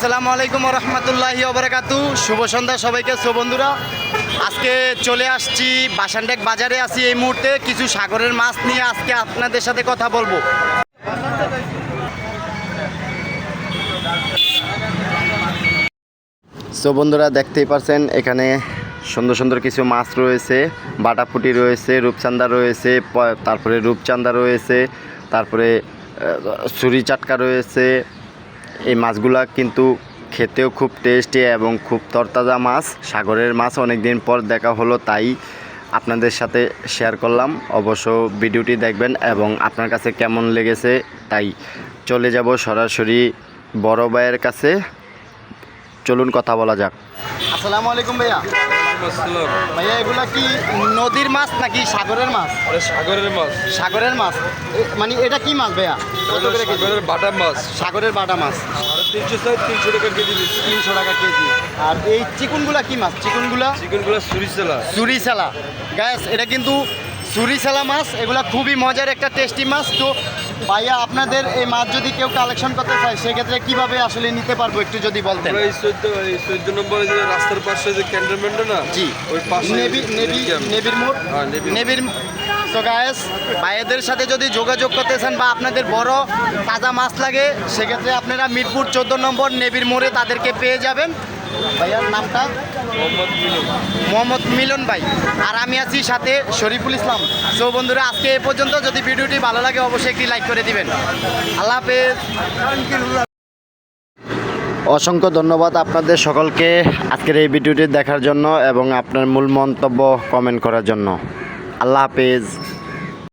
আসসালামু আলাইকুম রহমতুল্লাহি ওবরাকাতু। শুভ সন্ধ্যা সবাইকে সো বন্ধুরা আজকে চলে আসছি বাসানডেক বাজারে আছি এই মুহূর্তে। কিছু সাগরের মাছ নিয়ে আজকে আপনাদের সাথে কথা বলব। সো বন্ধুরা দেখতেই পারছেন, এখানে সুন্দর সুন্দর কিছু মাছ রয়েছে। বাটাপুটি রয়েছে রূপচান্দা রয়েছে তারপরে রূপচান্দা রয়েছে, তারপরে ছুরি চাটকা রয়েছে এই মাছগুলা কিন্তু খেতেও খুব টেস্টি এবং খুব তরতাজা মাছ। সাগরের মাছ অনেক দিন পর দেখা হলো, তাই আপনাদের সাথে শেয়ার করলাম। অবশ্য ভিডিওটি দেখবেন এবং আপনার কাছে কেমন লেগেছে, তাই চলে যাব সরাসরি বড় ভাইয়ের কাছে। চলুন কথা বলা যাক। আসসালামু আলাইকুম ভাইয়া। ভাইয়া এগুলা কি নদীর মাছ নাকি সাগরের মাছ? সাগরের মাছ। সাগরের মাছ। মানে এটা কি মাছ ভাইয়া? সাগরের বাটা মাছ। সাগরের বাটা মাছ। তিনশো তিনশো টাকা কেজি তিনশো টাকা কেজি। আর এই চিকুনগুলা কি মাছ? চিকুনগুলা? চিকেনগুলো গ্যাস এটা কিন্তু মাছ। এগুলা খুবই মজার একটা টেস্টি মাছ। তো ভাইয়া আপনাদের এই মাছ যদি কেউ কালেকশন করতে চায় সেক্ষেত্রে কীভাবে আসলে নিতে পারব একটু যদি বলতেন? এই চোদ্দ এই চোদ্দ নম্বরে যে রাস্তার পাশে যে ক্যান্টনমেন্ট না জি। ওই পাশে নেভি নেভি নেভির মোড়? হ্যাঁ, নেভির- তো গায়েস ভাইয়াদের সাথে যদি যোগাযোগ করতে চান বা আপনাদের বড় তাজা মাছ লাগে সেক্ষেত্রে আপনারা মিরপুর চোদ্দ নম্বর নেভির মোড়ে তাদেরকে পেয়ে যাবেন। ভাইয়ার নামটা? মোহাম্মদ মিলন ভাই। আর আমি আছি সাথে শরীফুল ইসলাম। সো বন্ধুরা, আজকে এ পর্যন্ত যদি ভিডিওটি ভালো লাগে, অবশ্যই একটি লাইক করে দিবেন। আল্লাহ হাফেজ। অসংখ্য ধন্যবাদ আপনাদের সকলকে আজকের এই ভিডিওটি দেখার জন্য এবং আপনার মূল মন্তব্য কমেন্ট করার জন্য। আল্লাহ হাফেজ।